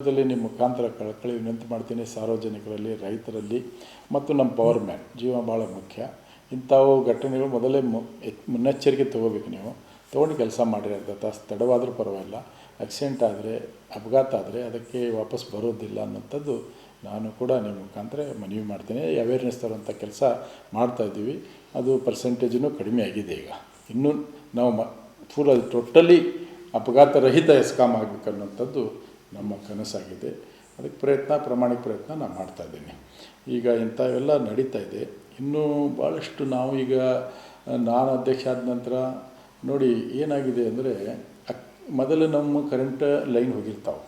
ನಿಮ್ಮ ಮುಖಾಂತರ ಕಳಕಳಿ ವಿನಂತಿ ಮಾಡ್ತೀನಿ. ಸಾರ್ವಜನಿಕರಲ್ಲಿ, ರೈತರಲ್ಲಿ ಮತ್ತು ನಮ್ಮ ಪವರ್ ಮ್ಯಾನ್ ಜೀವ ಭಾಳ ಮುಖ್ಯ. ಇಂಥವು ಘಟನೆಗಳು ಮೊದಲೇ ಮುನ್ನೆಚ್ಚರಿಕೆ ತೊಗೋಬೇಕು ನೀವು. ತೊಗೊಂಡು ಕೆಲಸ ಮಾಡಿರಿ ಅರ್ಧ ತಾಸು. ತಡವಾದರೂ ಪರವಾಗಿಲ್ಲ. ಆಕ್ಸಿಡೆಂಟ್ ಆದರೆ, ಅಪಘಾತ ಆದರೆ ಅದಕ್ಕೆ ವಾಪಸ್ ಬರೋದಿಲ್ಲ ಅನ್ನೋಂಥದ್ದು ನಾನು ಕೂಡ ನಿಮ್ಮ ಮುಖಾಂತರ ಮನವಿ ಮಾಡ್ತೀನಿ. ಅವೇರ್ನೆಸ್ ತರುವಂಥ ಕೆಲಸ ಮಾಡ್ತಾಯಿದ್ದೀವಿ ಅದು ಪರ್ಸೆಂಟೇಜೂ ಕಡಿಮೆ ಆಗಿದೆ ಈಗ. ಇನ್ನೂ ನಾವು ಮ ಪೂರ ಟೋಟಲಿ ಅಪಘಾತ ರಹಿತ ಎಸ್ಕಾಮ್ ಆಗಬೇಕನ್ನೋಂಥದ್ದು ನಮ್ಮ ಕನಸಾಗಿದೆ. ಅದಕ್ಕೆ ಪ್ರಯತ್ನ, ಪ್ರಾಮಾಣಿಕ ಪ್ರಯತ್ನ ನಾನು ಮಾಡ್ತಾಯಿದ್ದೀನಿ ಈಗ ಇಂಥವೆಲ್ಲ ನಡೀತಾ ಇದೆ. ಇನ್ನೂ ಭಾಳಷ್ಟು ನಾವು ಈಗ ನಾನು ಅಧ್ಯಕ್ಷ ಆದ ನಂತರ ನೋಡಿ ಏನಾಗಿದೆ ಅಂದರೆ, ಅಕ್, ಮೊದಲು ನಮ್ಮ ಕರೆಂಟ್ ಲೈನ್ ಹೋಗಿರ್ತಾವೆ.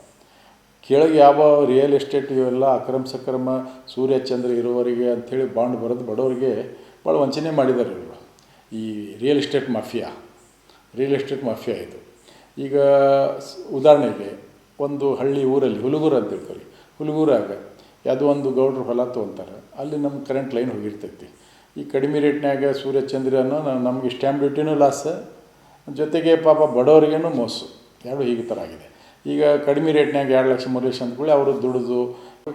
ಕೆಳಗೆ ಯಾವ ರಿಯಲ್ ಎಸ್ಟೇಟ್ ಇವೆಲ್ಲ ಅಕ್ರಮ ಸಕ್ರಮ ಸೂರ್ಯ ಚಂದ್ರ ಇರೋವರಿಗೆ ಅಂಥೇಳಿ ಬಾಂಡ್ ಬರೋದು ಬಡವರಿಗೆ ಭಾಳ ವಂಚನೆ ಮಾಡಿದ್ದಾರೆ ಇವರು. ಈ real estate mafia real estate mafia ಇದು. ಈಗ ಉದಾಹರಣೆಗೆ ಒಂದು ಹಳ್ಳಿ ಊರಲ್ಲಿ, ಹುಲಗೂರು ಅಂತ ತಿಳ್ಕೊಳ್ಳಿ ಹುಲಗೂರಾಗ ಯಾವುದೋ ಒಂದು ಗೌಡ್ರು ಹೊಲ ತೊಗೊಂತಾರೆ. ಅಲ್ಲಿ ನಮ್ಮ ಕರೆಂಟ್ ಲೈನ್ ಹೋಗಿರ್ತೈತಿ. ಈ ಕಡಿಮೆ ರೇಟ್ನ್ಯಾಗ ಸೂರ್ಯ ನಾನು ನಮಗೆ ಸ್ಟ್ಯಾಂಪ್ ಡ್ಯೂಟಿನೂ ಲಾಸ್ ಜೊತೆಗೆ ಪಾಪ ಬಡವರಿಗೇನು ಮೋಸು. ಎರಡು ಹೀಗೆ ಥರ ಆಗಿದೆ. ಈಗ ಕಡಿಮೆ ರೇಟ್ನಾಗ ಎರಡು ಲಕ್ಷ ಮೂರು ಲಕ್ಷ ಅಂದ್ಕೊಳ್ಳಿ ಅವರು ದುಡಿದು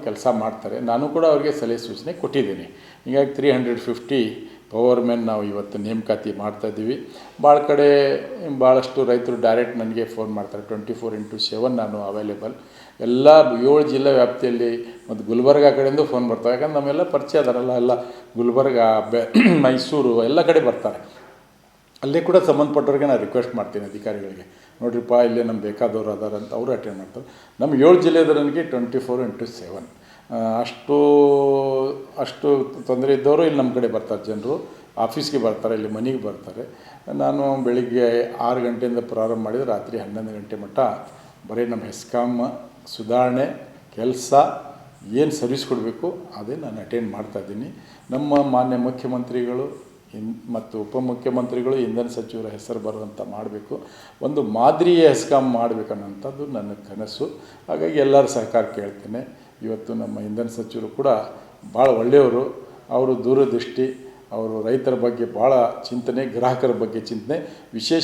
ಕೆಲಸ ಮಾಡ್ತಾರೆ. ನಾನು ಕೂಡ ಅವ್ರಿಗೆ ಸಲಹೆ ಸೂಚನೆ ಕೊಟ್ಟಿದ್ದೀನಿ. ಹೀಗಾಗಿ three hundred fifty power men ನಾವು ಇವತ್ತು ನೇಮಕಾತಿ ಮಾಡ್ತಾಯಿದ್ದೀವಿ ಭಾಳ ಕಡೆ ಭಾಳಷ್ಟು ರೈತರು ಡೈರೆಕ್ಟ್ ನನಗೆ ಫೋನ್ ಮಾಡ್ತಾರೆ. ಟ್ವೆಂಟಿ ಫೋರ್ ಇಂಟು ಸೆವೆನ್ ನಾನು ಅವೈಲೇಬಲ್ ಎಲ್ಲ ಏಳು ಜಿಲ್ಲೆ ವ್ಯಾಪ್ತಿಯಲ್ಲಿ ಮತ್ತು ಗುಲ್ಬರ್ಗ ಕಡೆಯಿಂದ ಫೋನ್ ಬರ್ತಾರೆ ಯಾಕಂದ್ರೆ ನಮ್ಮೆಲ್ಲ ಪರಿಚಯ ಅದಾರಲ್ಲ, ಎಲ್ಲ ಗುಲ್ಬರ್ಗ, ಬೆ, ಮೈಸೂರು ಎಲ್ಲ ಕಡೆ ಬರ್ತಾರೆ. ಅಲ್ಲೇ ಕೂಡ ಸಂಬಂಧಪಟ್ಟವ್ರಿಗೆ ನಾನು ರಿಕ್ವೆಸ್ಟ್ ಮಾಡ್ತೀನಿ ಅಧಿಕಾರಿಗಳಿಗೆ. ನೋಡ್ರಿಪ್ಪ, ಇಲ್ಲೇ ನಮ್ಮ ಬೇಕಾದವರು ಅದಾರಂತ ಅವರು ಅಟೆಂಡ್ ಮಾಡ್ತಾರೆ. ನಮ್ಮ ಏಳು ಜಿಲ್ಲೆದವನಿಗೆ ಟ್ವೆಂಟಿ ಫೋರ್ ಇಂಟು ಸೆವೆನ್ ಅಷ್ಟು ಅಷ್ಟು ತೊಂದರೆ ಇದ್ದವರು ಇಲ್ಲಿ ನಮ್ಮ ಕಡೆ ಬರ್ತಾರೆ ಜನರು. ಆಫೀಸ್ಗೆ ಬರ್ತಾರೆ, ಇಲ್ಲಿ ಮನೆಗೆ ಬರ್ತಾರೆ. ನಾನು ಬೆಳಿಗ್ಗೆ ಆರು ಗಂಟೆಯಿಂದ ಪ್ರಾರಂಭ ಮಾಡಿದರೆ ರಾತ್ರಿ ಹನ್ನೊಂದು ಗಂಟೆ ಮಟ್ಟ ಬರೀ ನಮ್ಮ ಹೆಸ್ಕಾಮ್ ಸುಧಾರಣೆ, ಕೆಲಸ, ಏನು ಸರ್ವಿಸ್ ಕೊಡಬೇಕು ಅದೇ ನಾನು ಅಟೆಂಡ್ ಮಾಡ್ತಾಯಿದ್ದೀನಿ ನಮ್ಮ ಮಾನ್ಯ ಮುಖ್ಯಮಂತ್ರಿಗಳು ಇನ್ ಮತ್ತು ಉಪಮುಖ್ಯಮಂತ್ರಿಗಳು, ಇಂಧನ ಸಚಿವರ ಹೆಸರು ಬರುವಂಥ ಮಾಡಬೇಕು. ಒಂದು ಮಾದರಿಯ ಹೆಸ್ಕಾಮ್ ಮಾಡಬೇಕನ್ನೋಂಥದ್ದು ನನ್ನ ಕನಸು. ಹಾಗಾಗಿ ಎಲ್ಲರ ಸಹಕಾರ ಕೇಳ್ತೇನೆ. ಇವತ್ತು ನಮ್ಮ ಇಂಧನ ಸಚಿವರು ಕೂಡ ಭಾಳ ಒಳ್ಳೆಯವರು. ಅವರು ದೂರದೃಷ್ಟಿ, ಅವರು ರೈತರ ಬಗ್ಗೆ ಭಾಳ ಚಿಂತನೆ, ಗ್ರಾಹಕರ ಬಗ್ಗೆ ಚಿಂತನೆ, ವಿಶೇಷ